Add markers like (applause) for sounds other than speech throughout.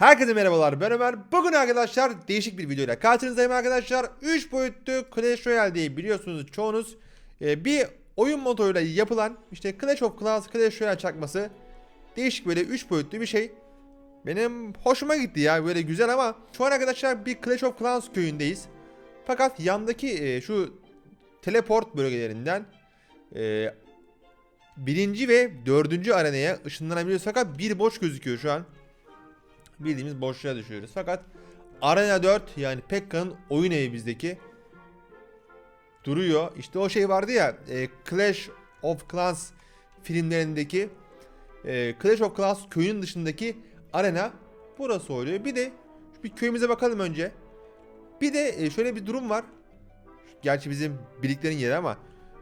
Herkese merhabalar ben Ömer. Bugün arkadaşlar değişik bir videoyla karşınızdayım arkadaşlar. 3 boyutlu Clash Royale diye biliyorsunuz çoğunuz e, bir oyun moduyla yapılan işte Clash of Clans Clash Royale çakması değişik böyle 3 boyutlu bir şey. Benim hoşuma gitti ya böyle güzel ama şu an arkadaşlar bir Clash of Clans köyündeyiz. Fakat yandaki e, şu teleport bölgelerinden e, birinci ve dördüncü arenaya ışınlanabiliyoruz fakat bir boş gözüküyor şu an bildiğimiz boşluğa düşüyoruz. Fakat Arena 4 yani Pekka'nın oyun evi bizdeki duruyor. İşte o şey vardı ya e, Clash of Clans filmlerindeki e, Clash of Clans köyün dışındaki arena burası oluyor. Bir de bir köyümüze bakalım önce. Bir de e, şöyle bir durum var. Gerçi bizim birliklerin yeri ama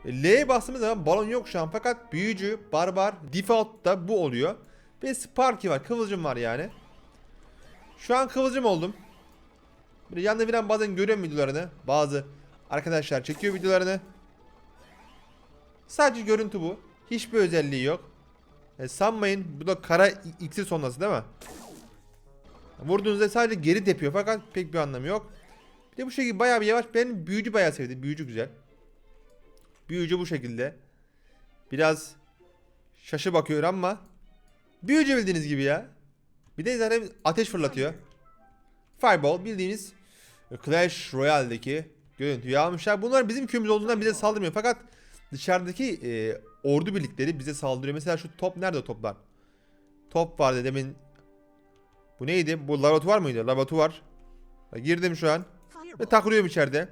L'ye bastığımız zaman balon yok şu an fakat büyücü, barbar, default'ta bu oluyor. Ve Sparky var, kıvılcım var yani. Şu an kıvılcım oldum. Böyle yanında falan bazen görüyorum videolarını. Bazı arkadaşlar çekiyor videolarını. Sadece görüntü bu. Hiçbir özelliği yok. E, sanmayın bu da kara iksir sonrası değil mi? Vurduğunuzda sadece geri tepiyor fakat pek bir anlamı yok. Bir de bu şekilde bayağı bir yavaş. Ben büyücü bayağı sevdim. Büyücü güzel. Büyücü bu şekilde. Biraz şaşı bakıyor ama büyücü bildiğiniz gibi ya. Bir de zaten ateş fırlatıyor. Fireball bildiğiniz Clash Royale'deki görüntüyü almışlar. Bunlar bizim köyümüz olduğundan bize saldırmıyor. Fakat dışarıdaki e, ordu birlikleri bize saldırıyor. Mesela şu top nerede toplar? Top vardı demin. Bu neydi? Bu laboratuvar mıydı? Laboratuvar. Girdim şu an. Ve takılıyorum içeride.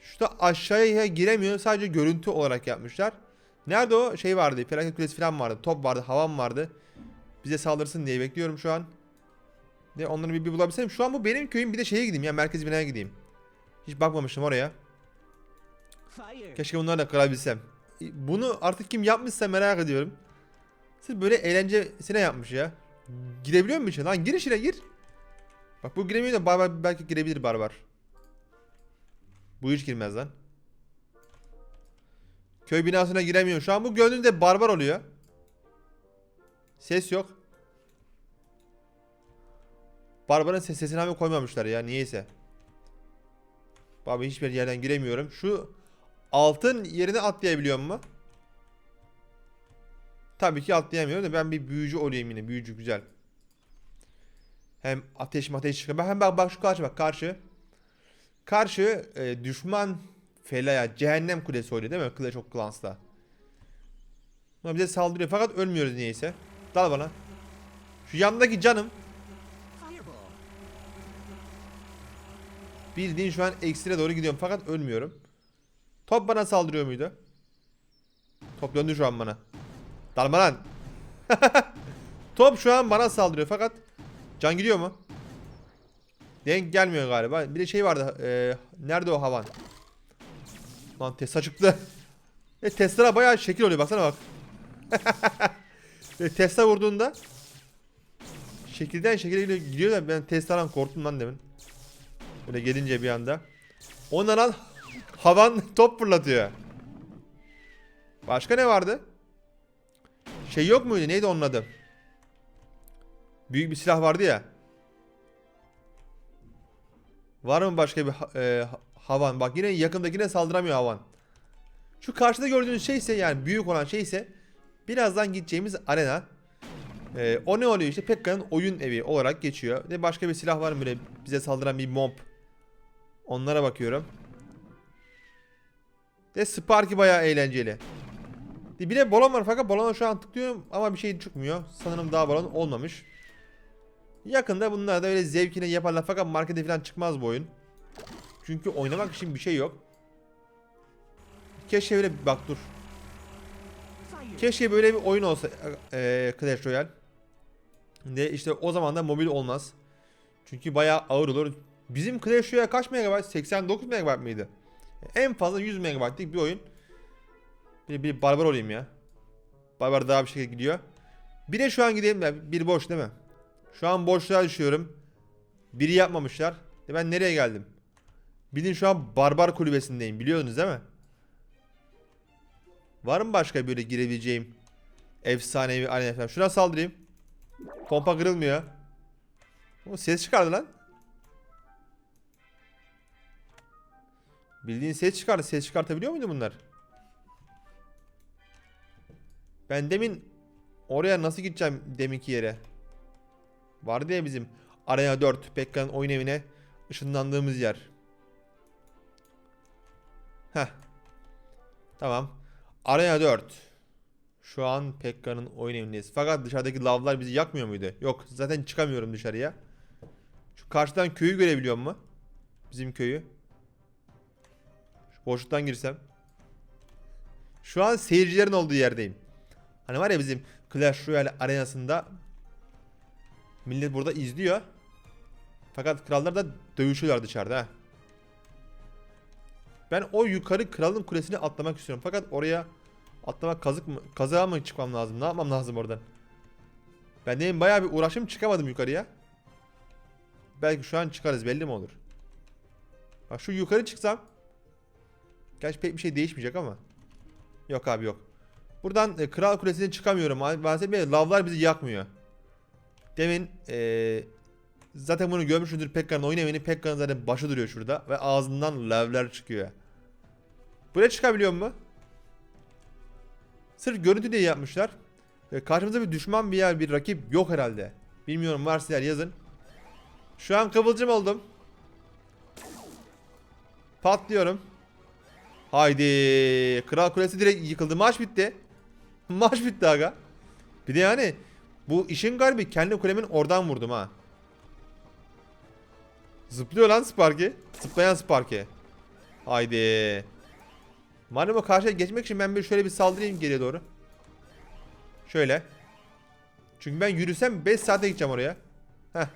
Şurada aşağıya giremiyor. Sadece görüntü olarak yapmışlar. Nerede o? Şey vardı. Felaket kulesi falan vardı. Top vardı. Havam vardı. Bize saldırsın diye bekliyorum şu an. De onları bir, bir bulabilsem. Şu an bu benim köyüm. Bir de şeye gideyim ya. Merkez binaya gideyim. Hiç bakmamıştım oraya. Keşke bunları da kırabilsem. E, Bunu artık kim yapmışsa merak ediyorum. Sırf böyle eğlencesine yapmış ya. Girebiliyor mu içine? Lan gir içine gir. Bak bu giremiyor da barbar belki girebilir barbar. Bu hiç girmez lan. Köy binasına giremiyor. Şu an bu gönlünde barbar oluyor. Ses yok. Barbarın ses sesini abi koymamışlar ya niyeyse. Abi hiçbir yerden giremiyorum. Şu altın yerine atlayabiliyor mu? Tabii ki atlayamıyorum da ben bir büyücü olayım yine. Büyücü güzel. Hem ateş ateş çıkıyor. Hem bak bak şu karşı bak karşı. Karşı e, düşman felaya cehennem kulesi oluyor değil mi? Clash of Clans'ta. Bize saldırıyor fakat ölmüyoruz niyeyse. Dal bana. Şu yandaki canım. Bildiğin şu an eksire doğru gidiyorum fakat ölmüyorum. Top bana saldırıyor muydu? Top döndü şu an bana. Dalma lan. (laughs) Top şu an bana saldırıyor fakat can gidiyor mu? Denk gelmiyor galiba. Bir de şey vardı. e, nerede o havan? Lan Tesla çıktı. (laughs) E, Tesla bayağı şekil oluyor baksana bak. (laughs) e, Tesla vurduğunda şekilden şekile gidiyor, da ben Tesla'dan korktum lan demin. Böyle gelince bir anda. Ondan al havan (laughs) top fırlatıyor. Başka ne vardı? Şey yok muydu? Neydi onun adı? Büyük bir silah vardı ya. Var mı başka bir e, ha- havan? Bak yine yakındakine saldıramıyor havan. Şu karşıda gördüğünüz şeyse yani büyük olan şeyse birazdan gideceğimiz arena. E, o ne oluyor işte Pekka'nın oyun evi olarak geçiyor. Ne başka bir silah var mı böyle bize saldıran bir mob? Onlara bakıyorum. De Sparky bayağı eğlenceli. Bir de balon var fakat balona şu an tıklıyorum ama bir şey çıkmıyor. Sanırım daha balon olmamış. Yakında bunlar da öyle zevkine yaparlar fakat markete falan çıkmaz bu oyun. Çünkü oynamak için bir şey yok. Keşke böyle bak dur. Keşke böyle bir oyun olsa eee Clash Royale. De işte o zaman da mobil olmaz. Çünkü bayağı ağır olur. Bizim Clash Royale kaç megabayt? 89 megabayt mıydı? En fazla 100 megabaytlık bir oyun. Bir, bir barbar olayım ya. Barbar daha bir şekilde gidiyor. Bir de şu an gideyim ya. Bir boş değil mi? Şu an boşluğa düşüyorum. Biri yapmamışlar. E ben nereye geldim? Bilin şu an barbar kulübesindeyim. Biliyorsunuz değil mi? Var mı başka böyle girebileceğim efsanevi arena falan? Şuna saldırayım. Pompa kırılmıyor. O ses çıkardı lan. Bildiğin ses çıkardı. Ses çıkartabiliyor muydu bunlar? Ben demin oraya nasıl gideceğim deminki yere? Vardı ya bizim Arena 4 Pekka'nın oyun evine ışınlandığımız yer. Heh. Tamam. Arena 4. Şu an Pekka'nın oyun evindeyiz. Fakat dışarıdaki lavlar bizi yakmıyor muydu? Yok. Zaten çıkamıyorum dışarıya. Şu karşıdan köyü görebiliyor mu? Bizim köyü. Şu boşluktan girsem. Şu an seyircilerin olduğu yerdeyim. Hani var ya bizim Clash Royale arenasında millet burada izliyor. Fakat krallar da dövüşüyorlar dışarıda. Ben o yukarı kralın kulesine atlamak istiyorum. Fakat oraya atlamak kazık mı? Kazığa mı çıkmam lazım? Ne yapmam lazım oradan? Ben demin bayağı bir uğraşım çıkamadım yukarıya. Belki şu an çıkarız belli mi olur? Bak şu yukarı çıksam. Gerçi pek bir şey değişmeyecek ama. Yok abi yok. Buradan e, kral kulesine çıkamıyorum. Ma- Maalesef lavlar bizi yakmıyor. Demin e, zaten bunu görmüşsündür Pekka'nın oyun evini. Pekka'nın zaten başı duruyor şurada. Ve ağzından lavlar çıkıyor. Buraya çıkabiliyor mu? Sırf görüntü diye yapmışlar. E, karşımızda bir düşman bir yer bir rakip yok herhalde. Bilmiyorum varsa yer yazın. Şu an kıvılcım oldum. Patlıyorum. Haydi. Kral Kulesi direkt yıkıldı. Maç bitti. (laughs) Maç bitti aga. Bir de yani bu işin garibi kendi kulemin oradan vurdum ha. Zıplıyor lan Sparky. Zıplayan Sparky. Haydi. Madem o karşıya geçmek için ben bir şöyle bir saldırayım geriye doğru. Şöyle. Çünkü ben yürüsem 5 saate gideceğim oraya. Heh.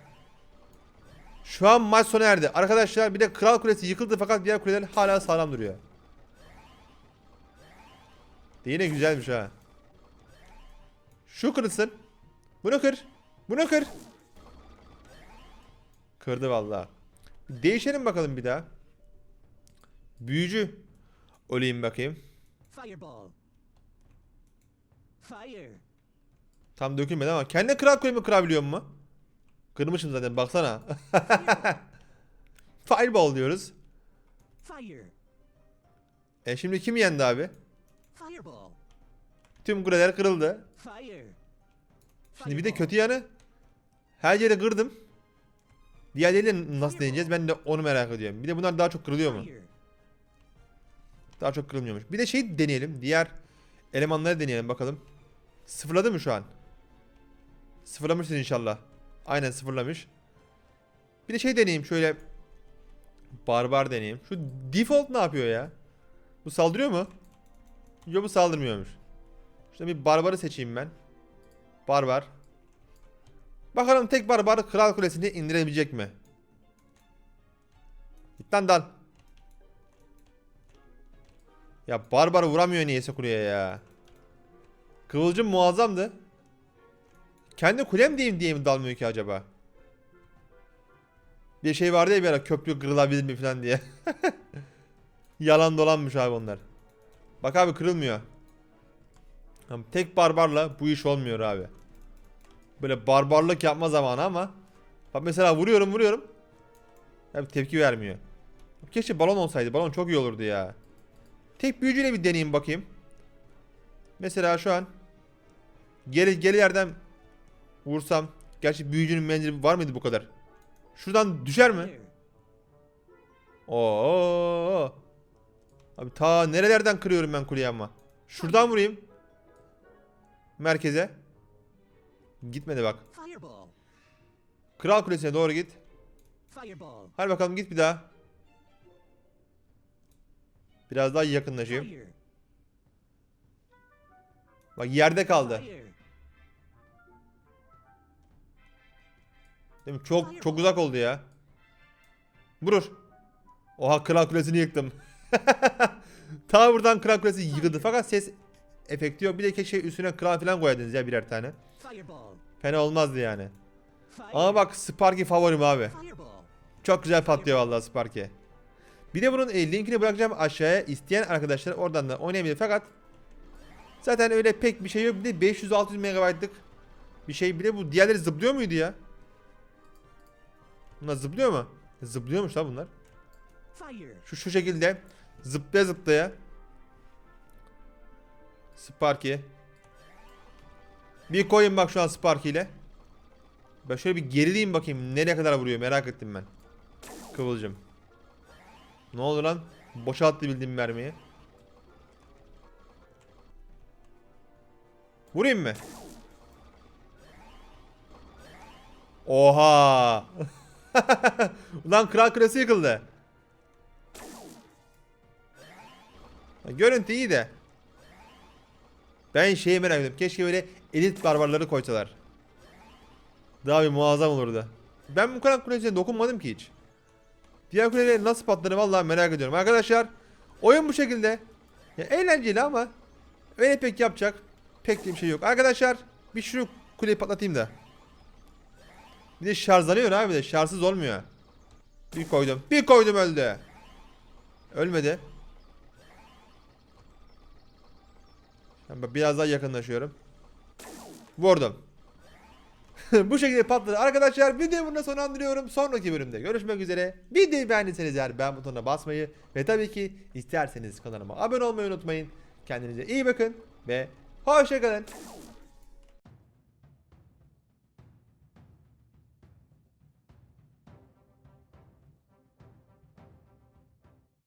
Şu an maç sona erdi. Arkadaşlar bir de Kral Kulesi yıkıldı fakat diğer kuleler hala sağlam duruyor. De yine güzelmiş ha. Şu kırılsın. Bunu kır. Bunu kır. Kırdı vallahi. Değişelim bakalım bir daha. Büyücü. Olayım bakayım. Fireball. Fire. Tam dökülmedi ama kendi kral kulemi kırabiliyor mu? Kırmışım zaten baksana. (laughs) Fireball diyoruz. Fire. E şimdi kim yendi abi? Fireball. Tüm kuleler kırıldı. Fire. Şimdi bir de kötü yanı her yeri kırdım. Diğerleriyle nasıl deneyeceğiz ben de onu merak ediyorum. Bir de bunlar daha çok kırılıyor mu? Fire. Daha çok kırılmıyormuş. Bir de şey deneyelim. Diğer elemanları deneyelim bakalım. Sıfırladı mı şu an? Sıfırlamışsın inşallah. Aynen sıfırlamış. Bir de şey deneyeyim şöyle. Barbar deneyeyim. Şu default ne yapıyor ya? Bu saldırıyor mu? Yok bu saldırmıyormuş. Şurada bir barbarı seçeyim ben. Barbar. Bakalım tek barbar kral kulesini indirebilecek mi? Git lan dal. Ya barbar vuramıyor niyeyse kuleye ya. Kıvılcım muazzamdı. Kendi kulem diyeyim diye mi dalmıyor ki acaba? Bir şey vardı ya bir ara köprü kırılabilir mi falan diye. (laughs) Yalan dolanmış abi onlar. Bak abi kırılmıyor. Tek barbarla bu iş olmuyor abi. Böyle barbarlık yapma zamanı ama. Bak mesela vuruyorum vuruyorum. Ya tepki vermiyor. Keşke balon olsaydı. Balon çok iyi olurdu ya. Tek büyücüyle bir deneyeyim bakayım. Mesela şu an geri geri yerden vursam. Gerçi büyücünün menzili var mıydı bu kadar? Şuradan düşer mi? Oo. Abi ta nerelerden kırıyorum ben kuleyi ama. Şuradan vurayım. Merkeze. Gitmedi bak. Kral kulesine doğru git. Hadi bakalım git bir daha. Biraz daha yakınlaşayım. Bak yerde kaldı. Değil mi? Çok çok uzak oldu ya. Vurur. Oha kral kulesini yıktım. (laughs) Ta buradan kral kulesi yıkıldı. Fakat ses efekti yok. Bir de keşke üstüne kral falan koyaydınız ya birer tane. Fena olmazdı yani. Ama bak Sparky favorim abi. Çok güzel patlıyor vallahi Sparky. Bir de bunun e, linkini bırakacağım aşağıya. İsteyen arkadaşlar oradan da oynayabilir. Fakat zaten öyle pek bir şey yok. Bir de 500-600 MB'lık bir şey. Bir de bu diğerleri zıplıyor muydu ya? Bunlar zıplıyor mu? Zıplıyormuş lan bunlar. Şu şu şekilde zıplaya zıplaya. Sparky. Bir koyun bak şu an Sparky ile. Ben şöyle bir gerileyim bakayım nereye kadar vuruyor merak ettim ben. Kıvılcım. Ne oldu lan? Boşalttı bildiğim mermiyi. Vurayım mı? Oha! (laughs) Ulan kral kulesi yıkıldı. Görüntü iyi de. Ben şeyi merak ediyorum. Keşke böyle elit barbarları koysalar. Daha bir muazzam olurdu. Ben bu kral kulesine dokunmadım ki hiç. Diğer kuleleri nasıl patladı vallahi merak ediyorum. Arkadaşlar oyun bu şekilde. Ya, eğlenceli ama öyle pek yapacak pek bir şey yok. Arkadaşlar bir şu kuleyi patlatayım da. Bir de şarjlanıyor abi de şarjsız olmuyor. Bir koydum. Bir koydum öldü. Ölmedi. Biraz daha yakınlaşıyorum. Vurdum. (laughs) Bu şekilde patladı. Arkadaşlar videoyu burada sonlandırıyorum. Sonraki bölümde görüşmek üzere. Videoyu beğendiyseniz eğer beğen butonuna basmayı ve tabii ki isterseniz kanalıma abone olmayı unutmayın. Kendinize iyi bakın ve hoşçakalın.